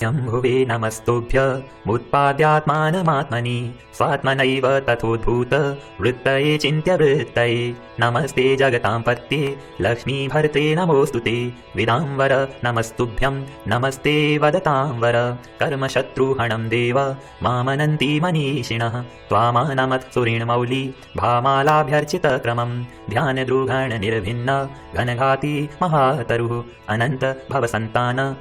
शम्भुवे नमस्तुभ्य। मुत्पाद्यात्मानमात्मनि। स्वात्मनैव तथोद्भूत। वृत्तये चिन्त्यवृत्तये। नमस्ते जगतां पत्ये लक्ष्मीभर्ते नमोऽस्तु ते। विदाम्बर नमस्तुभ्यं नमस्ते वदतां वर कर्मशत्रुहणं देव। मामनन्ति मनीषिणः। त्वामानमत्सुरीणमौली। भामालाभ्यर्चितक्रमं ध्यानदृघणनिर्भिन्न घनघाती महातरुः। अनन्त भवसन्तान।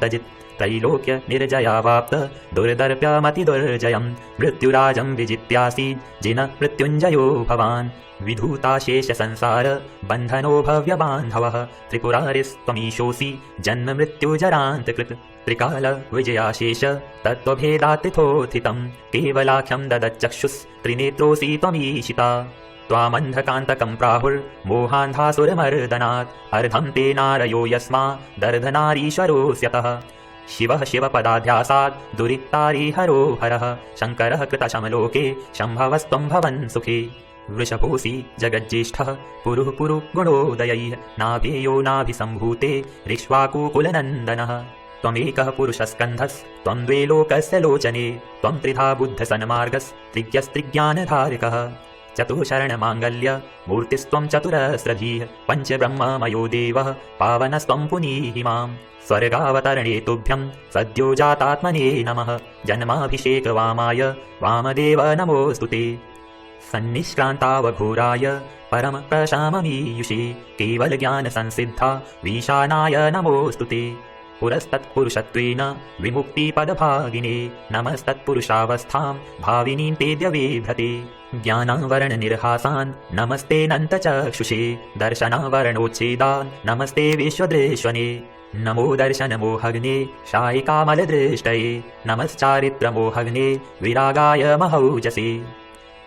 जयादासीरनन्तजित् त्रैलोक्य निर्जयावाप्त दुर्दर्प्यमतिदुर्जयं मृत्युराजं विजित्यासीत् जिन मृत्युञ्जयो भवान्। विधूताशेषसंसार बन्धनो भव्यबान्धवः। त्रिपुरारिस्त्वमीशोऽसि जन्म मृत्युजरान्तकृत् त्रिकाल विजयाशेष तत्त्वभेदातिथोत्थितं केवलाख्यं ददच्चक्षुस्त्रिनेत्रोऽसि त्वमीशिता। त्वामन्धकान्तकं प्राहुर्मोहान्धासुरमर्दनात् अर्धं ते नारयो यस्मा दर्धनारीश्वरोऽस्यतः। शिवः शिवपदाध्यासात् दुरिक्तारिहरो हरः शङ्करः कृतशमलोके शम्भवस्त्वं भवन् सुखे। वृषभोऽसि जगज्येष्ठः पुरुः पुरु गुणोदयैः। नाभेयो नाभिसम्भूते ऋक्ष्वाकुकुलनन्दनः त्वमेकः पुरुषस्कन्धस्त्वं द्वे लोकस्य लोचने। त्वं त्रिधा बुद्धसन्मार्गस्त्रिज्ञस्त्रिज्ञानधारकः चतुःशरणमाङ्गल्य मूर्तिस्त्वं चतुरस्रधीः पञ्चब्रह्ममयो देवः पावनस्त्वं पुनीहि मां स्वर्गावतरणे तुभ्यं सद्यो जातात्मने नमः। जन्माभिषेकवामाय वामदेव नमोऽस्तु ते। सन्निष्क्रान्तावघोराय परमप्रशाममीयुषे केवलज्ञानसंसिद्धा विशानाय नमोऽस्तु ते पुरस्तत्पुरुषत्वेन विमुक्तिपदभागिने नमस्तत्पुरुषावस्थां भाविनीं ते द्यवेभ्रते ज्ञानावरणनिर्हासान् नमस्तेऽनन्तचक्षुषे दर्शनावरणोच्छेदान् नमस्ते विश्वदृश्वने नमो दर्शनमोहग्ने शायिकामलदृष्टये। नमश्चारित्रमोहग्ने विरागाय महौजसे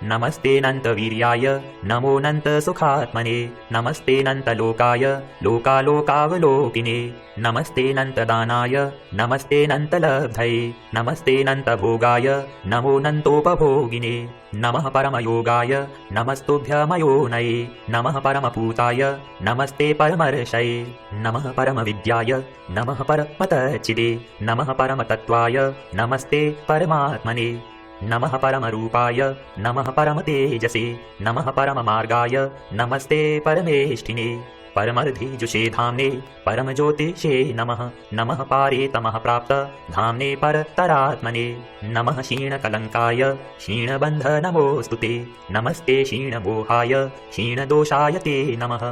नमस्ते नन्तवीर्याय। नमो नन्तसुखात्मने नमस्ते नन्तलोकाय लोकालोकावलोकिने। नमस्ते नन्तदानाय नमस्ते नन्तलब्धये नमस्ते नन्तभोगाय नमो नन्तोपभोगिने। नमः परमयोगाय। नमस्तुभ्यमयो नये नमः परमपूताय। नमस्ते परमर्षये। नमः परमविद्याय। नमः परमतचिदे। नमः परमतत्त्वाय। नमस्ते परमात्मने। नमः परमरूपाय नमः परमतेजसे नमः परममार्गाय नमस्ते परमेष्ठिने परमर्धिजुषे धाम्ने परमज्योतिषे नमः नमः पारे तमः प्राप्त धाम्ने परतरात्मने नमः क्षीणकलङ्काय क्षीणबन्ध नमोऽस्तु ते नमस्ते क्षीणमोहाय क्षीणदोषाय ते नमः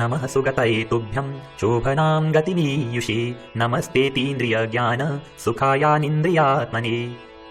नमः सुगतये तुभ्यं शोभनां गतिमीयुषे नमस्तेतीन्द्रियज्ञान सुखायानिन्द्रियात्मने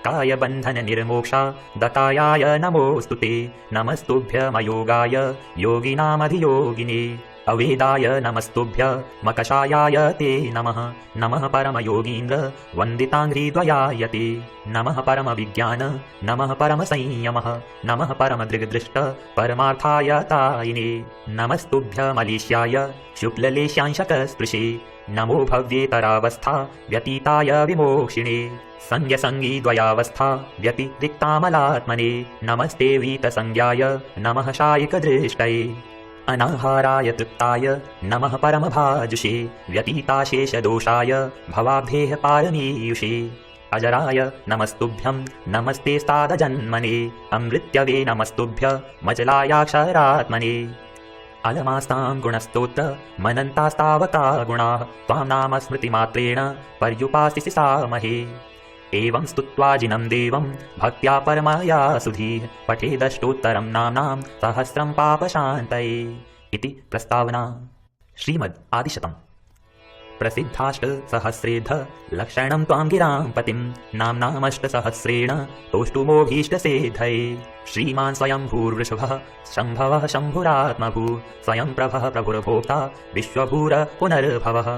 कायबन्धननिर्मोक्षा दतायाय नमोऽस्तु ते। नमस्तुभ्यमयोगाय योगिनामधियोगिने अवेदाय नमस्तुभ्य मकषायाय ते नमः। नमः परमयोगीन्द्र वन्दिताङ्घ्रिद्वयाय ते नमः परमविज्ञान नमः परमसंयमः। नमः परमदृग्दृष्ट परमार्थाय तायिने। नमस्तुभ्यमलेष्याय शुक्ललेशांशकस्पृशे। नमो भव्येतरावस्था व्यतीताय विमोक्षिणे। संज्ञसङ्गीद्वयावस्था व्यतिरिक्तामलात्मने। नमस्ते वीतसंज्ञाय नमः शायिकदृष्टये अनाहाराय तृप्ताय नमः परमभाजुषे व्यतीताशेषदोषाय भवाब्धेः पारमीयुषे। अजराय नमस्तुभ्यं नमस्तेस्तादजन्मने अमृत्यवे नमस्तुभ्य मचलायाक्षरात्मने। अलमास्तां गुणस्तोत्र मनन्तास्तावका गुणाः त्वां नाम स्मृतिमात्रेण पर्युपासिसि सामहे एवं स्तुत्वा जिनं देवं भक्त्या परमाया सुधीः। पठेदष्टोत्तरं नाम्नां सहस्रं पापशान्तये इति प्रस्तावना। श्रीमद् आदिशतम्। प्रसिद्धाष्टसहस्रेध लक्षणं त्वां गिरां पतिं नाम्नामष्टसहस्रेण तोष्टुमोभीष्टसेधये। श्रीमान् स्वयंभूर्वृषभः शम्भवः शम्भुरात्मभू स्वयं प्रभः प्रभुर्भोक्ता विश्वभूर पुनर्भवः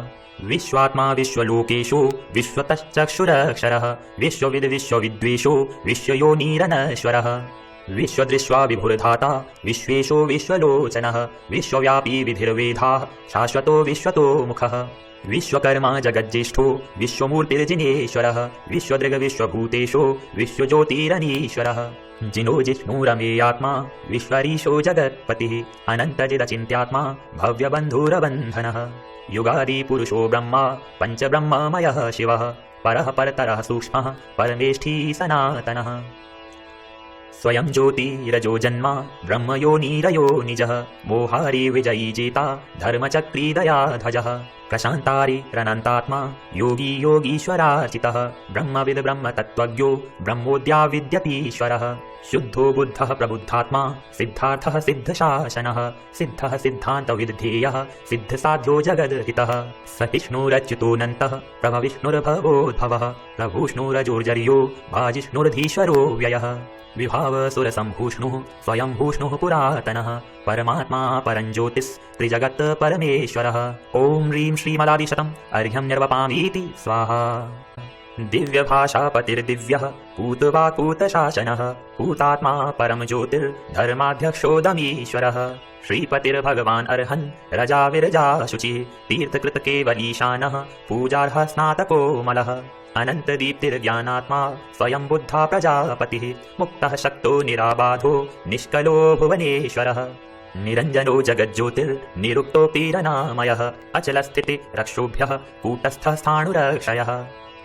विश्वात्मा विश्वलोकेषु विश्वतश्चक्षुरक्षरः विश्वविद्विश्वविद्वेषो विश्वयोनीरनश्वरः। विश्वदृश्वा विभुर्धाता विश्वेशो विश्वलोचनः, विश्वव्यापी विधिर्वेधाः, शाश्वतो विश्वतो मुखः। विश्वकर्मा जगज्येष्ठो, विश्वमूर्तिर्जिनेश्वरः विश्वदृगविश्वभूतेषु विश्वज्योतिरनीश्वरः। जिनो जिष्णुरमेयात्मा, विश्वरीशो जगत्पतिः, अनन्तजिदचिन्त्यात्मा, भव्यबन्धुरबन्धनः। युगादिपुरुषो ब्रह्मा पञ्चब्रह्ममयः शिवः परः परतरः सूक्ष्मः परमेष्ठी सनातनः। स्वयं ज्योतिरजो जन्मा ब्रह्मयोनिरयो निजः मोहारी विजयी जेता धर्मचक्रीदया ध्वजः प्रशान्तारि रनन्तात्मा योगी योगीश्वरार्चितः ब्रह्मविद् ब्रह्मतत्त्वज्ञो ब्रह्मोद्या विद्यतीश्वरः शुद्धो बुद्धः प्रबुद्धात्मा, सिद्धार्थः सिद्धशासनः, सिद्धः सिद्धान्तविद्धेयः सिद्धसाध्यो जगद्हितः स विष्णुरच्युतोऽनन्तः प्रभविष्णुर्भवोद्भवः, प्रभूष्णुरजोर्जर्यो भाजिष्णुरधीश्वरो व्ययः स्वयं भूष्णुः पुरातनः। परमात्मा परं ज्योतिस्त्रिजगत् परमेश्वरः। ॐ ह्रीं श्रीमदादिशतम् अर्घ्यं निर्वपामीति, स्वाहा। दिव्यभाषापतिर्दिव्यः पूतवाकूतशासनः पूतात्मा परं ज्योतिर्धर्माध्यक्षोदमीश्वरः श्रीपतिर्भगवान् अर्हन् रजा विरजा शुचिः तीर्थकृतकेवलीशानः पूजार्हः स्नातकोमलः अनन्तदीप्तिर्ज्ञानात्मा, स्वयं बुद्धा प्रजापतिः, मुक्तः शक्तो निराबाधो, निष्कलो भुवनेश्वरः। निरञ्जनो जगज्ज्योतिर्निरुक्तोऽपीरनामयः अचलस्थितिरक्षोभ्यः कूटस्थस्थाणुरक्षयः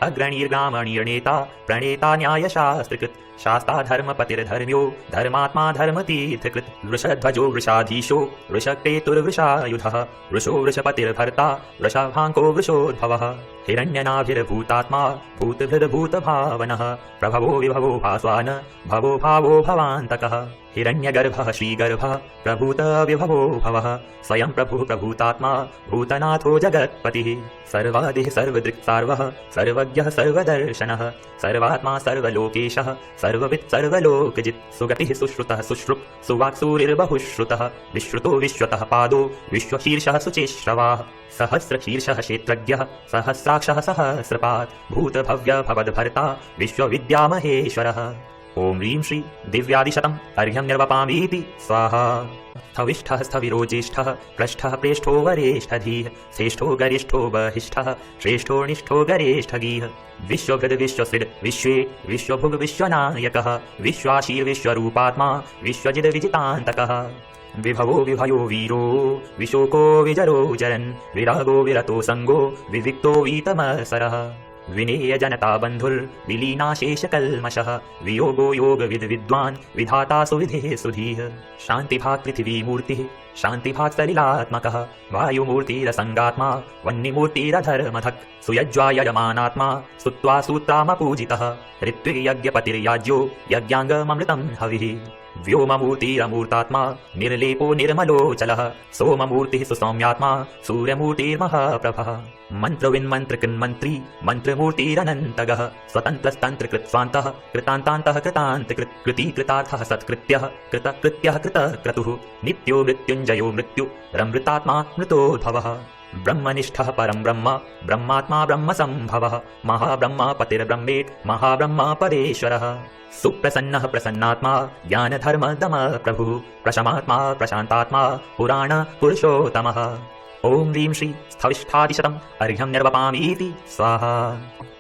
अग्रणीर्ग्रामणीर्नेता प्रणेता न्यायशास्त्रकृत् शास्ता धर्मपतिर्धर्म्यो धर्मात्मा धर्मतीर्थकृत् वृषध्वजो वृषाधीशो वृष वृषकेतुर्वृषायुधः। वृषो वृषपतिर्भर्ता, वृषभाङ्को वृषोद्भवः। हिरण्यनाभिर्भूतात्मा, भूतभृद्भूतभावनः। प्रभवो विभवो भास्वान, भवो भावो भवान्तकः। हिरण्यगर्भः श्रीगर्भः, प्रभूत विभवो भवः। स्वयं प्रभुः प्रभूतात्मा, भूतनाथो जगत्पतिः। सर्वादिः सर्वदृक् सार्वः, सर्वज्ञः सर्वदर्शनः। सर्वात्मा सर्वलोकेशः सर्ववित् सर्वलोकजित् सुगतिः सुश्रुतः सुश्रुक् सुवाक्सूरिर्बहुश्रुतः विश्रुतो विश्वतः पादो। विश्वशीर्षः शुचिश्रवाः सहस्रशीर्षः क्षेत्रज्ञः। सहस्राक्षः सहस्रपात्। भूतभव्य भवद्भर्ता। विश्वविद्यामहेश्वरः। ॐ ह्रीं श्री दिव्यादिशतम् अर्घ्यं निर्वपामीति स्वाहा। स्थविष्ठः स्थविरोज्येष्ठः पृष्ठः प्रेष्ठो वरेष्ठधीः श्रेष्ठो गरिष्ठो बहिष्ठः श्रेष्ठो निष्ठो गरेष्ठगीः। विश्वभृद् विश्वसिद् विश्वे विश्वभुग् विश्वनायकः विश्वाशीर्विश्वरूपात्मा विश्वजिद् विजितान्तकः। विभवो विभयो वीरो विशोको विजरो जरन् विरागो विरतो सङ्गो विविक्तो वीतमसरः विनेयजनता बन्धुर्विलीनाशेषकल्मषः वियोगो योगविद् विधाता सुविधिः सुधीः शान्तिभाक् पृथिवीमूर्तिः शान्तिभाक् सलिलात्मकः वायुमूर्तिरसङ्गात्मा वह्निमूर्तिरधर्मधक् सुयज्वायजमानात्मा स्तुत्वा सूत्रामपूजितः ऋत्विर्यज्ञपतिर्याज्यो यज्ञाङ्गममृतं हविः व्योममूर्तिरमूर्तात्मा निर्लेपो निर्मलोचलः सोममूर्तिः सुसौम्यात्मा सूर्यमूर्तिर्महाप्रभः मन्त्रविन्मन्त्रकृन्मन्त्री मन्त्रमूर्तिरनन्तगः स्वतन्त्रस्तन्त्रकृत्स्वान्तः, कृतान्तान्तः कृतान्तकृत् कृतीकृतार्थः सत्कृत्यः, कृतकृत्यः कृतक्रतुः। नित्यो मृत्युञ्जयो मृत्यु, रमृतात्मा मृतोद्भवः। ब्रह्मनिष्ठः परं ब्रह्म, ब्रह्मात्मा ब्रह्मसम्भवः। महाब्रह्मपतिर्ब्रह्मेत् महाब्रह्म परेश्वरः। सुप्रसन्नः प्रसन्नात्मा ज्ञानधर्मदम प्रभुः। प्रशमात्मा प्रशान्तात्मा पुराण पुरुषोत्तमः। ॐ ह्रीं श्री स्थविष्ठादिशतम् अर्घ्यं निर्वपामीति स्वाहा।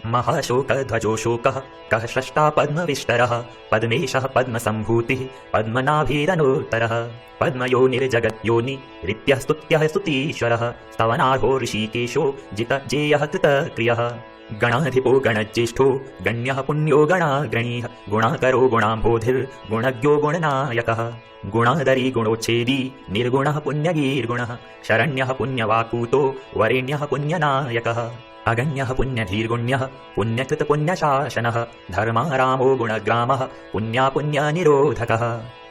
महाशोकध्वजो शोकः कः स्रष्टा पद्मविष्टरः पद्मेशः पद्मसम्भूतिः पद्मनाभिरनोत्तरः। पद्मयोनिर्जगद्योनि रित्यः स्तुत्यः स्तुतीश्वरः स्तवनार्हो ऋषिकेशो जित जेयः कृतक्रियः गणाधिपो गणज्येष्ठो गण्यः पुण्यो गणाग्रणीः गुणाकरो गुणाम्बोधिर्गुणज्ञो गुणनायकः। गुणादरी गुणोच्छेदी निर्गुणः पुण्यगीर्गुणः। शरण्यः पुण्यवाकूतो वरेण्यः पुण्यनायकः। अगण्यः पुण्यधीर्गुण्यः पुण्यकृतपुण्यशासनः धर्मारामो गुणग्रामः पुण्यापुण्यनिरोधकः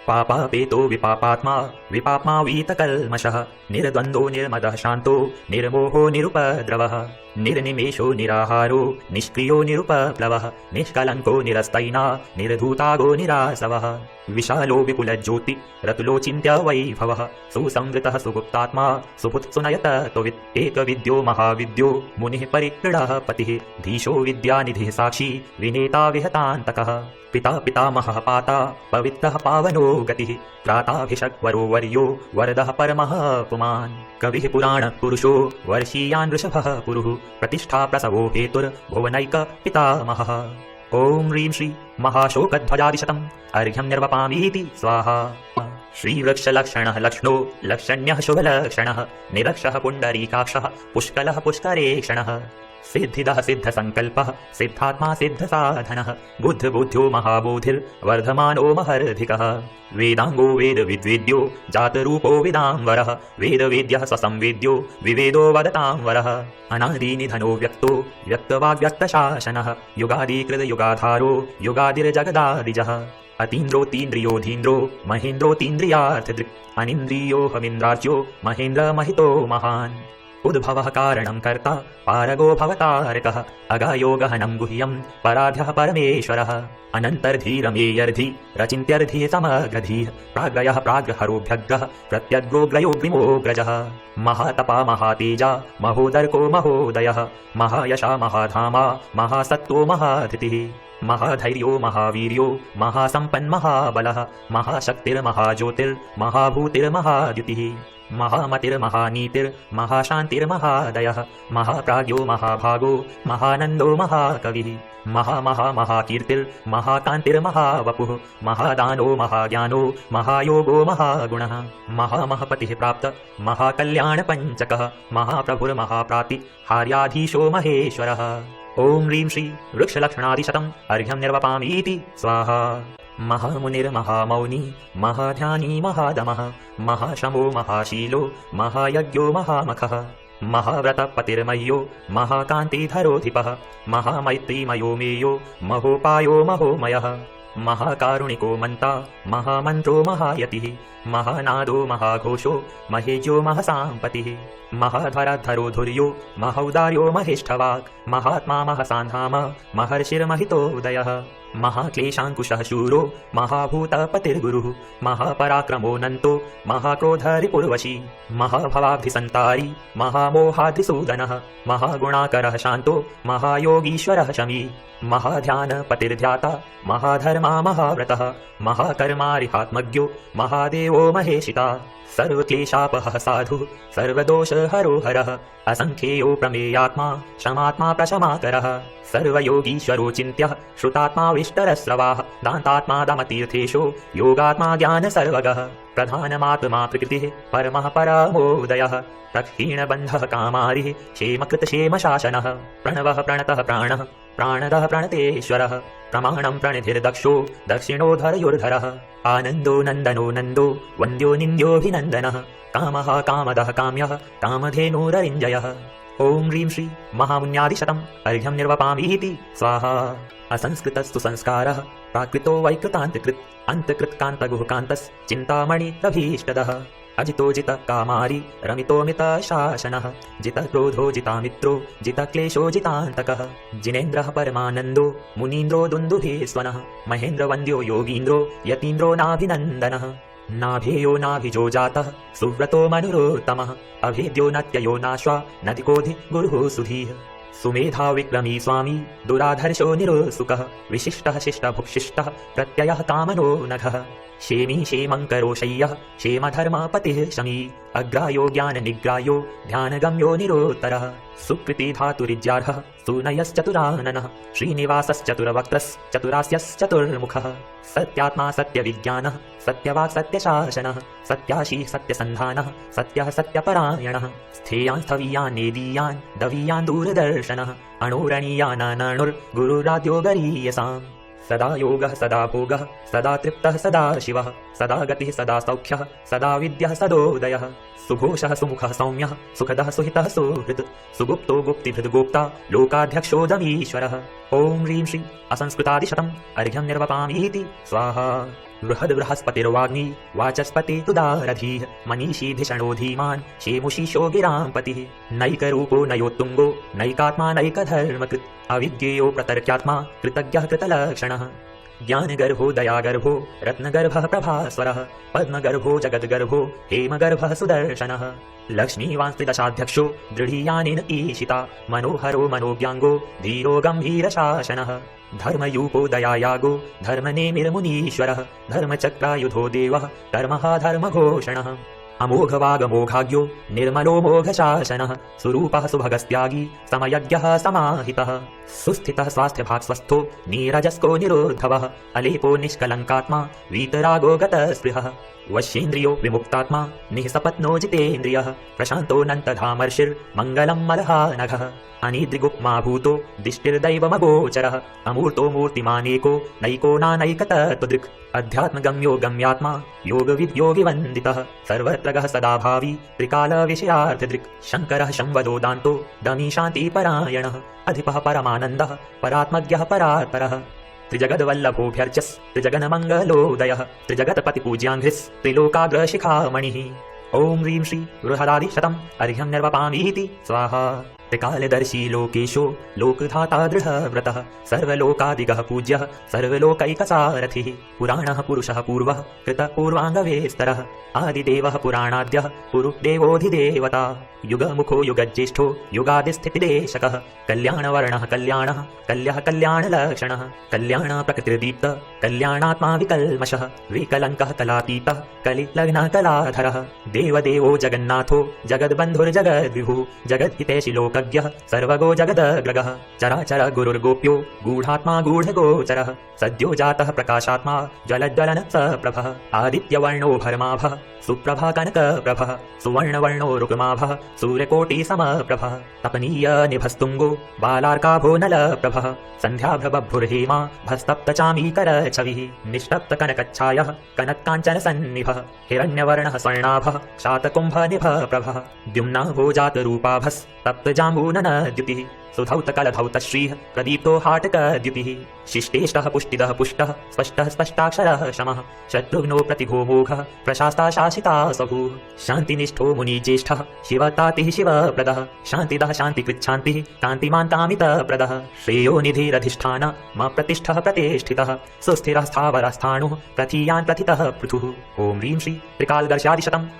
पापापेतो विपापात्मा विपाप्मा वीतकल्मषः निर्द्वन्द्वो निर्मदः शान्तो निर्मोहो निरुपद्रवः నిర్నిమేషో నిరాహారో నిష్క్రియో నిరుపప్లవ నిష్కలంకో నిరస్తైనా నిర్ధూతాగో నిరాసవ విశాలో విపులజ్యోతి రతులో చింత్య వైభవ. సుసంవృత సుగుప్తాత్మా సుపుత్సునయత త్వవిత్ ఏకవిద్యో మహావిద్యో ముని పరిక్రీడః పతి. ధీశో విద్యానిధి సాక్షి వినేతా విహతాంతక. పితా పితామహ పాత పవిత్ర పావనో గతి. ప్రాతాభిషక్వరో వర్యో వరద పరమ పుమాన్. కవి పురాణ పురుషో వర్షీయాన్ వృషభ పురు प्रतिष्ठा प्रसवो हेतुर्भुवनैक पितामहः। ॐ ह्रीं श्री महाशोकध्वजादिशतम्। अर्घ्यं निर्वपामीति, स्वाहा। श्रीवृक्षलक्षणः लक्ष्णो, लक्षण्यः शुभलक्षणः। निरक्षः पुण्डरीकाक्षः पुष्कलः पुष्करेक्षणः। सिद्धिदः सिद्धसङ्कल्पः सिद्धात्मा सिद्ध साधन सिद्धसाधनः बुद्धबुद्ध्यो महाबोधिर्वर्धमानो महर्धिकः। वेदाङ्गो वेदविद्वेद्यो, जातरूपो विदाम्बरः वेदवेद्यः स्वसंवेद्यो, विवेदो वदतां वरः अनादिनिधनो व्यक्तो व्यक्तवाग्व्यक्तशासनः युगादिकृतयुगाधारो युगादिर्जगदादिजः। अतीन्द्रोतीन्द्रियोधीन्द्रो महेन्द्रोतीन्द्रियार्थदृक् अनिन्द्रियोऽहमिन्द्रार्च्यो महेन्द्रमहितो महान्। उद्भवः कारणं कर्ता, पारगो भवतारकः अगायो गहनं गुह्यं पराध्यः परमेश्वरः। अनन्तर्धीरमेयर्धि, रचिन्त्यर्धि समग्रधीः, प्राग्रयः प्राग्रहरोभ्यग्रः प्रत्यग्रोग्रयोग्रिमोग्रजः महातपा महातेजा, महोदर्को महोदयः, महायशा महाधामा महासत्त्वो महाधृतिः। महाधैर्यो महावीर्यो, महासम्पन्महाबलः महाशक्तिर्महाज्योतिर्महाभूतिर्महाद्युतिः महामतिर्महानीतिर्महाशान्तिर्महादयः महाप्राज्ञो महाभागो महानन्दो महाकविः महामहामहाकीर्तिर्महाकान्तिर्महावपुः महादानो महाज्ञानो महायोगो महागुणः महामहपतिः प्राप्त महाकल्याणपञ्चकः महाप्रभुर्महाप्राति हार्याधीशो महेश्वरः ॐ ह्रीं श्री वृक्षलक्षणादिशतम् अर्घ्यं निर्वपामीति स्वाहा। महामुनिर्महामौनी महाध्यानी महादमः महाशमो महाशीलो महायज्ञो महामखः महाव्रतपतिर्मह्यो महाकान्तिधरोधिपः महामैत्रीमयो मेयो महोपायो महोमयः महाकारुणिको मन्ता महामन्त्रो महायतिः महानादो महाघोषो महेज्यो महसाम्पतिः महाध्वरधरो धुर्यो महौदार्यो महेष्ठवाक् महात्मा महसान्धाम महर्षिर्महितोदयः महाक्लेशाङ्कुशः शूरो महाभूतपतिर्गुरुः महापराक्रमोऽनन्तो महाक्रोधरिपुर्वशी महाभवाब्धिसन्तारी महामोहाद्रिसूदनः महागुणाकरः शान्तो महायोगीश्वरः शमी महाध्यानपतिर्ध्याता महाधर्मा महाव्रतः महाकर्मारिहात्मज्ञो महादेवो महेशिता सर्वक्लेशापहः साधुः सर्वदोषहरो हरः असङ्ख्येयो प्रमेयात्मा क्षमात्मा प्रशमाकरः सर्वयोगीश्वरो चिन्त्यः श्रुतात्मा विष्टरस्रवाः दान्तात्मा दमतीर्थेषु योगात्मा ज्ञानसर्वगः प्रधानमात्मा प्रकृतिः परमः परामोदयः प्रक्षीणबन्धः कामारिः क्षेमकृतक्षेमशासनः प्रणवः प्रणतः प्राणः प्राणदः प्रणतेश्वरः प्रमाणं प्रणिधिर्दक्षो दक्षिणोधरयोर्धरः आनन्दो नन्दनो नन्दो, वन्द्यो निन्द्योऽभिनन्दनः कामः कामदः काम्यः, कामधेनोररिञ्जयः। ॐ ह्रीं श्री महामुन्यादिशतम्, अर्घ्यं निर्वपामीति स्वाहा। असंस्कृतस्तु संस्कारः, प्राकृतो वैकृतान्तकृत् अन्तकृत्कान्तगुहकान्तश्चिन्तामणिरभीष्टदः अजितो जितः कामारी रमितोमित शासनः जितक्रोधो जितामित्रो जितक्लेशो जितान्तकः जिनेन्द्रः परमानन्दो मुनीन्द्रो दुन्दुभेस्वनः महेन्द्रवन्द्यो योगीन्द्रो यतीन्द्रो नाभिनन्दनः नाभेयो नाभिजो जातः सुव्रतो मनुरोत्तमः अभेद्यो नत्ययो नाश्वा नदिकोधि गुरुः सुधीः सुमेधा विक्रमी स्वामी दुराधर्शो निरोसुकः विशिष्टः शिष्टभुक्शिष्टः प्रत्ययः कामनो नघः क्षेमी क्षेमङ्करो शय्यः क्षेमधर्मापतिः शमी अग्रायो ज्ञाननिग्रायो ध्यानगम्यो निरोत्तरः सुकृति धातुरिज्यार्हः सुनयश्चतुराननः श्रीनिवासश्चतुरवक्त्रश्चतुरास्यश्चतुर्मुखः सत्यात्मा सत्यविज्ञानः सत्यवाक् सत्यशासनः सत्याशी सत्यसन्धानः सत्यः सत्यपरायणः नेदीयान् दवीयान् दूरदर्शनः अणोरणीयानानणुर्गुरुराद्यो गरीयसाम् सदा योगः, सदा भोगः, सदा तृप्तः, सदा शिवः, सदा गतिः, सदा सौख्यः, सदा विद्यः सदोदयः सुघोषः, सुमुखः, सौम्यः, सुखदः, सुहितः, सुहृत्। सुगुप्तो गुप्ता लोकाध्यक्षोदमीश्वरः ओं ह्रीं श्री, असंस्कृतादिशतम्, अर्घ्यं निर्वपामीति स्वाहा। बृहद्बृहस्पतिर्वाग्नी वाचस्पति तुदारधीः, मनीषीधिषणो धीमान्, शेमुषीशो गिराम्पतिः। नैकरूपो नयोत्तुङ्गो, नैकात्मा नैकधर्मकृत्, अविज्ञेयो प्रतर्क्यात्मा कृतज्ञः कृतलक्षणः। ज्ञानगर्भो दयागर्भो, रत्नगर्भः प्रभास्वरः, पद्मगर्भो जगद्गर्भो, हेमगर्भः सुदर्शनः। लक्ष्मीवांस्त्रिदशाध्यक्षो दृढीयानेन ईशिता मनोहरो मनोज्ञाङ्गो धीरो गम्भीरशासनः। धर्मयूपो दयायागो धर्मनेमिर्मुनीश्वरः धर्मचक्रायुधो देवः कर्मः धर्मघोषणः अमोघवागमोघाज्ञो निर्मलो मोघशासनः सुरूपः सुभगस्त्यागी समयज्ञः समाहितः। सुस्थितः स्वास्थ्यभाक्स्वस्थो नीरजस्को निरोद्धवः अलेपो निष्कलङ्कात्मा वीतरागो गतस्पृहः वश्येन्द्रियो विमुक्तात्मा निःसपत्नो जितेन्द्रियः प्रशान्तोऽनन्तधामर्षिर्मङ्गलं मलहानघः अनिद्रिगुप्मा भूतो दिष्टिर्दैवमगोचरः अमूर्तो मूर्तिमानेको नैको नानैकतत्त्वदृक् अध्यात्मगम्यो गम्यात्मा योगविद्योगिवन्दितः सर्वत्रगः सदा भावी त्रिकालविषयार्थदृक् शङ्करः शंवदोदान्तो दमी शान्तिपरायणः अधिपः परमानन्दः परात्मज्ञः परात्परः त्रिजगद्वल्लभोऽभ्यर्चस् त्रिजगन्मङ्गलोदयः त्रिजगत्पतिपूज्याङ्घ्रिस् त्रिलोकाग्रशिखामणिः। ॐ ह्रीं श्री बृहदादिशतम्। अर्घ्यं निर्वपामीति स्वाहा। त्रिकालदर्शी लोकेशो लोकधाता दृढव्रतः सर्वलोकादिगः पूज्यः, सर्वलोकैकसारथिः, पुराणः पुरुषः पूर्वः कृतपूर्वाङ्गवेस्तरः आदिदेवः पुराणाद्यः पुरुदेवोऽधिदेवता युगमुखो युगज्येष्ठो, युगादिस्थितिदेशकः, कल्याणवर्णः कल्याणः, कल्यः कल्याणलक्षणः कल्याणप्रकृतिर्दीप्त कल्याणात्मा विकल्मषः विकलङ्कः कलातीतः, कलिलग्नः कलाधरः, देवदेवो जगन्नाथो, जगद्बन्धुर्जगद्विभुः, जगद्हितेशि लोकज्ञः सर्वगो जगदग्रगः चराचर गुरुर्गोप्यो, गूढात्मा गूढगोचरः सद्यो जातः प्रकाशात्मा ज्वलज्वलन स प्रभः। आदित्यवर्णो भरमाभः सुप्रभा कनकप्रभः सुवर्णवर्णो रुक्माभः सूर्यकोटिसमप्रभः तपनीय निभस्तुङ्गो, बालार्काभो नलप्रभः सन्ध्याभ्रबभ्रुर्हेमा भस्तप्तचामीकर छविः। निष्टप्तकनकच्छायः, कनत्काञ्चनसन्निभः। हिरण्यवर्णः स्वर्णाभः, शातकुम्भनिभः प्रभः। द्युम्नाभो जातरूपाभस्तप्तजाम्बूननद्युतिः सुधौतकलधौतश्रीः प्रदीप्तो हाटकद्युतिः। शत्रुघ्नो प्रतिभोमोघः, प्रशास्ता शासिता सभूः। शान्तिनिष्ठो मुनिज्येष्ठः, शिवतातिः शिवप्रदः। शान्तिदः शान्तिकृच्छान्तिः कान्तिमान्तामितप्रदः श्रेयो निधिरधिष्ठान, म प्रतिष्ठः प्रतिष्ठितः। सुस्थिरः स्थावरस्थाणुः प्रथीयान् प्रथितः पृथुः। ॐ ह्रीं श्री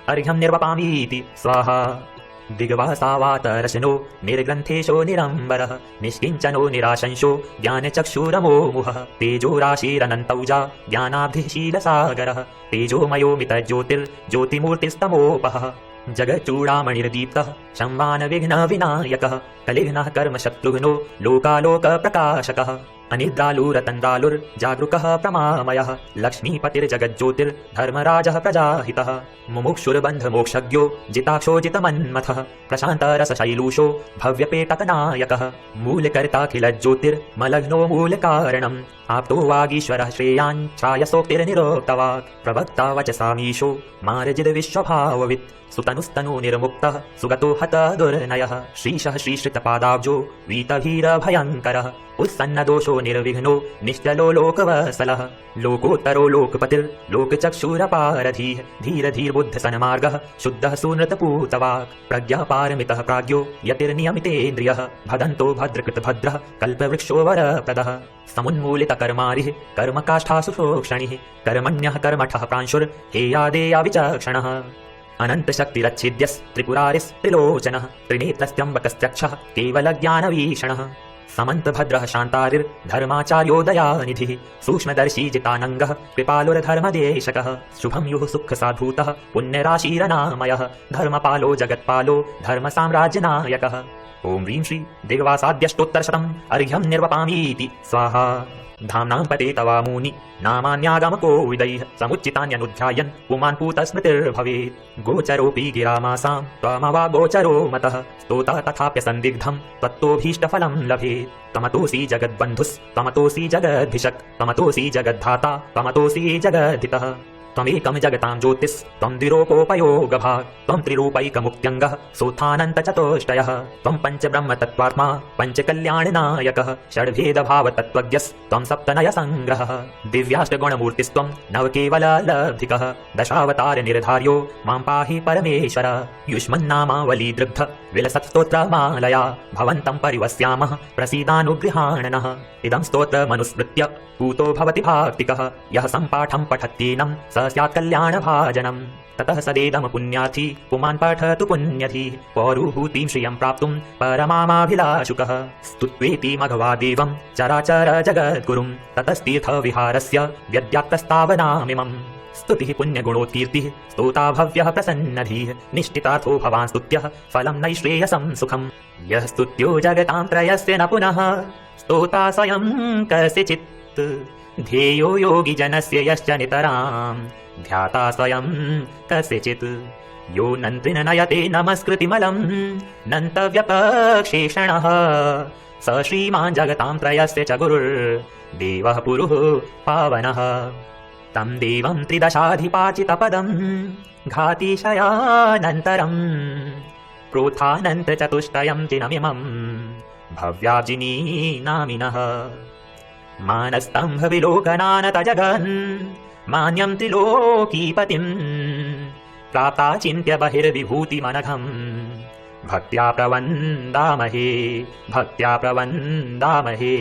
अर्घ्यं निर्वपामीति। स्वाहा। दिग्वासावातरशनो, निर्ग्रन्थेशो निरम्बरः, निष्किञ्चनो निराशंसो ज्ञानचक्षुरमो मुहः, तेजोराशिरनन्तौजा ज्ञानाब्धिः शीलसागरः तेजोमयो मितज्योतिर्ज्योतिमूर्तिस्तमोपहः जगच्चूडामणिर्दीप्तः संवानविघ्नविनायकः, कलिघ्नः कर्मशत्रुघ्नो, लोकालोकप्रकाशकः। अनिद्रालुरतन्दालुर्जागृकः प्रमामयः। लक्ष्मीपतिर्जगज्योतिर्धर्मराजः प्रजाहितः। मुमुक्षुर्बन्धमोक्षज्ञो जिताक्षो जितमन्मथः प्रशान्तरसशैलूषो भव्यपेटकनायकः। मूलकर्ताखिलज्योतिर्मलघ्नो मूलकारणम्। आप्तो वागीश्वरः श्रेयान् छायसोक्तिर्निरोक्तवाक्। प्रवक्ता वचसामीशो मारजिद्विश्वभाववित् सुतनुस्तनु निर्मुक्तः सुगतो हत दुर्नयः। श्रीशः श्रीश्रितपादाब्जो वीतभीरभयङ्करः। उत्सन्नदोषो निर्विघ्नो निश्चलो लोकवसलः। लोकोत्तरो लोकपतिर्लोकचक्षुरपारधीः धीरधीर्बुद्धसन्मार्गः, शुद्धः सुनृतपूतवाक्। प्रज्ञापारमितः प्राज्ञो यतिर्नियमितेन्द्रियः। भदन्तो भद्रकृतभद्रः, कल्पवृक्षो वरप्रदः। समुन्मूलितकर्मारिः कर्मकाष्ठासु शोक्षणिः। कर्मण्यः कर्मठः प्रांशुर्हेयादेयाविचक्षणः अनन्तशक्तिरच्छिद्यस्त्रिपुरारिस्त्रिलोचनः। त्रिनेत्रस्त्यम्बकस्त्यक्षः, केवलज्ञानवीक्षणः। समन्तभद्रः शान्तारिर्धर्माचार्योदयानिधिः सूक्ष्मदर्शी जितानङ्गः कृपालुरधर्मदेशकः शुभं युः सुखसाधूतः पुण्यराशीरनामयः धर्मपालो जगत्पालो धर्मसाम्राज्यनायकः। ॐ ह्रीं श्री दिग्वासाद्यष्टोत्तरशतम् अर्घ्यं निर्वपामीति स्वाहा। धाम्नां पते तवामूनि नामान्यागमको विदैः समुचितान्यनुध्यायन् पुमान् पूतस्मृतिर्भवेत् गोचरोऽपि गिरामासां त्वमवा गोचरो मतः स्तोता तथाप्य लभे तम लभेत्। तमतोऽसि जगद्बन्धुस्त्वमतोऽसि जगद्भिषक् तो जगद्धाता त्वमतोऽसि जगद्धितः। त्वमेकं जगतां ज्योतिस्त्वं द्विरूपोपयोगभाक् त्वं त्रिरूपैकमुक्त्यङ्गः सोत्थानन्तचतुष्टयः त्वं पञ्चब्रह्मतत्त्वात्मा, पञ्चकल्याणनायकः षड्भेदभावतत्त्वज्ञस्त्वं सप्तनयसङ्ग्रहः। दिव्याष्टगुणमूर्तिस्त्वं नवकेवललब्धिकः दशावतारनिर्धार्यो माँ पाहि परमेश्वर। युष्मन्नामावलीदृग्ध, विलसत्स्तोत्रमालया, भवन्तं परिवस्यामः, प्रसीदानुगृहाणनः। इदं स्तोत्रमनुस्मृत्य, पूतो भवति भाक्तिकः यः सम्पाठं पठत्येनं, स स्यात् कल्याणभाजनम् ततः सदेदम पुण्यार्थी पुमान् पठतु पुण्यधी। पौरुहूतिं श्रियं प्राप्तुं परमामाभिलाषुकः। स्तुत्वेति मघवादेवं चराचर जगद्गुरुं ततस्तीर्थविहारस्य व्यद्याक्तस्तावनामिमम् स्तुतिः पुण्यगुणोत्कीर्तिः स्तोता भव्यः प्रसन्नधीः। निष्ठितार्थो भवान् स्तुत्यः फलं नैश्रेयसं सुखम्। यः स्तुत्यो जगतां त्रयस्य न पुनः, स्तोता स्वयं कस्यचित्। ध्येयो योगिजनस्य यश्च नितराम्। ध्याता स्वयं कस्यचित् यो नन्त्रिन नयते नमस्कृतिमलं नन्तव्यपक्षेषणः। स श्रीमान् जगतां त्रयस्य च गुरुर्देवः पुरुः पावनः। तं देवं त्रिदशाधिपाचितपदम् घातिशयानन्तरम्। प्रोत्थानन्तचतुष्टयं चिनमिमम्। भव्याब्जिनी नामिनः मानस्तम्भविलोकनानत जगन् मान्यं त्रिलोकीपतिम् प्राप्ता चिन्त्य बहिर्विभूतिमनघम् भक्त्या प्रवन्दामहे भक्त्या प्रवन्दामहे